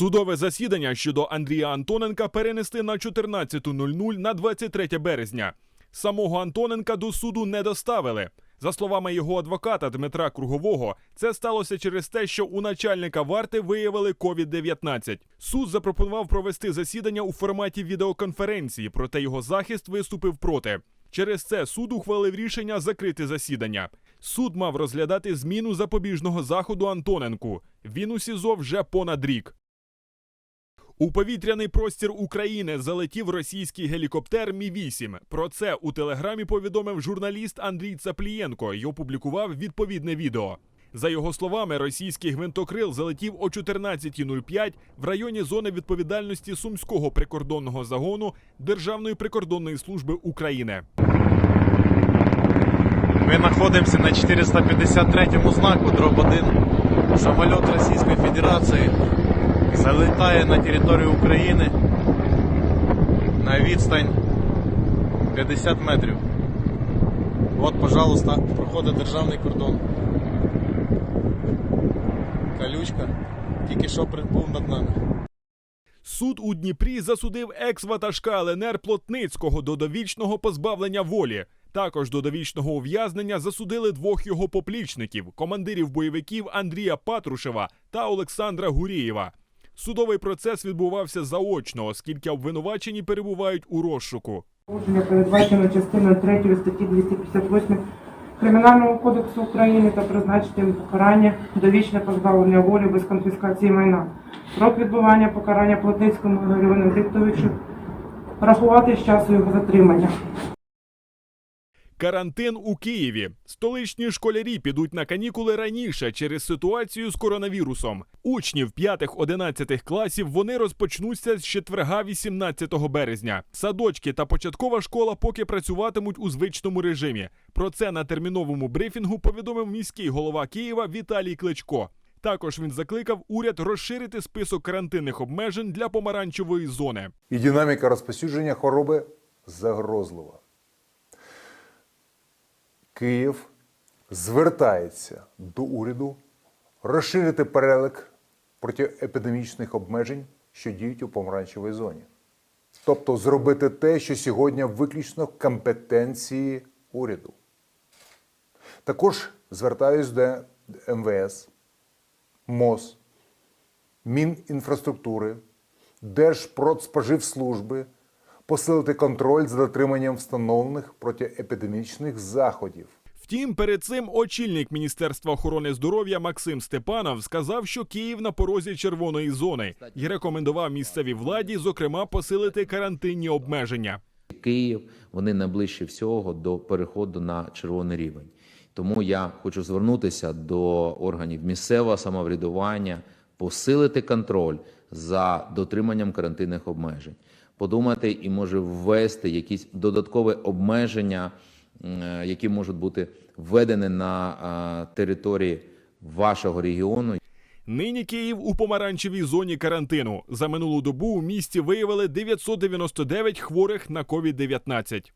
Судове засідання щодо Андрія Антоненка перенесли на 14.00 на 23 березня. Самого Антоненка до суду не доставили. За словами його адвоката Дмитра Кругового, це сталося через те, що у начальника варти виявили COVID-19. Суд запропонував провести засідання у форматі відеоконференції, проте його захист виступив проти. Через це суд ухвалив рішення закрити засідання. Суд мав розглядати зміну запобіжного заходу Антоненку. Він у СІЗО вже понад рік. У повітряний простір України залетів російський гелікоптер Мі 8 Про це у телеграмі повідомив журналіст Андрій Цаплієнко і опублікував відповідне відео. За його словами, російський гвинтокрил залетів о 14.05 в районі зони відповідальності Сумського прикордонного загону Державної прикордонної служби України. Ми знаходимося на 453 знаку, дроб 1. Самоліт Російської Федерації залітає на територію України на відстань 50 метрів. От, пожалуйста, проходить державний кордон. Калючка тільки що прибув над нами. Суд у Дніпрі засудив екс-ватажка ЛНР Плотницького до довічного позбавлення волі. Також до довічного ув'язнення засудили двох його поплічників, командирів бойовиків Андрія Патрушева та Олександра Гурієва. Судовий процес відбувався заочно, оскільки обвинувачені перебувають у розшуку. Положення передбачено частиною 3 статті 258 Кримінального кодексу України та призначити їм покарання довічне позбавлення волі без конфіскації майна. Срок відбування покарання Плотницькому Ігорю Венедиктовичу рахувати з часу його затримання. Карантин у Києві. Столичні школярі підуть на канікули раніше через ситуацію з коронавірусом. Учнів 5-11 класів вони розпочнуться з четверга 18 березня. Садочки та початкова школа поки працюватимуть у звичному режимі. Про це на терміновому брифінгу повідомив міський голова Києва Віталій Кличко. Також він закликав уряд розширити список карантинних обмежень для помаранчевої зони. і динаміка розповсюдження хвороби загрозлива. Київ звертається до уряду розширити перелик протиепідемічних обмежень, що діють у помаранчевій зоні. Тобто зробити те, що сьогодні виключно компетенції уряду. Також звертаюсь до МВС, МОЗ, Мінінфраструктури, Держпродспоживслужби посилити контроль за дотриманням встановлених протиепідемічних заходів. Втім, перед цим очільник Міністерства охорони здоров'я Максим Степанов сказав, що Київ на порозі червоної зони і рекомендував місцевій владі, зокрема, посилити карантинні обмеження. Київ вони найближче всього до переходу на червоний рівень. Тому я хочу звернутися до органів місцевого самоврядування, посилити контроль за дотриманням карантинних обмежень, подумати і може ввести якісь додаткові обмеження, е, які можуть бути введені на е, території вашого регіону. Нині Київ у помаранчевій зоні карантину. За минулу добу у місті виявили 999 хворих на COVID-19.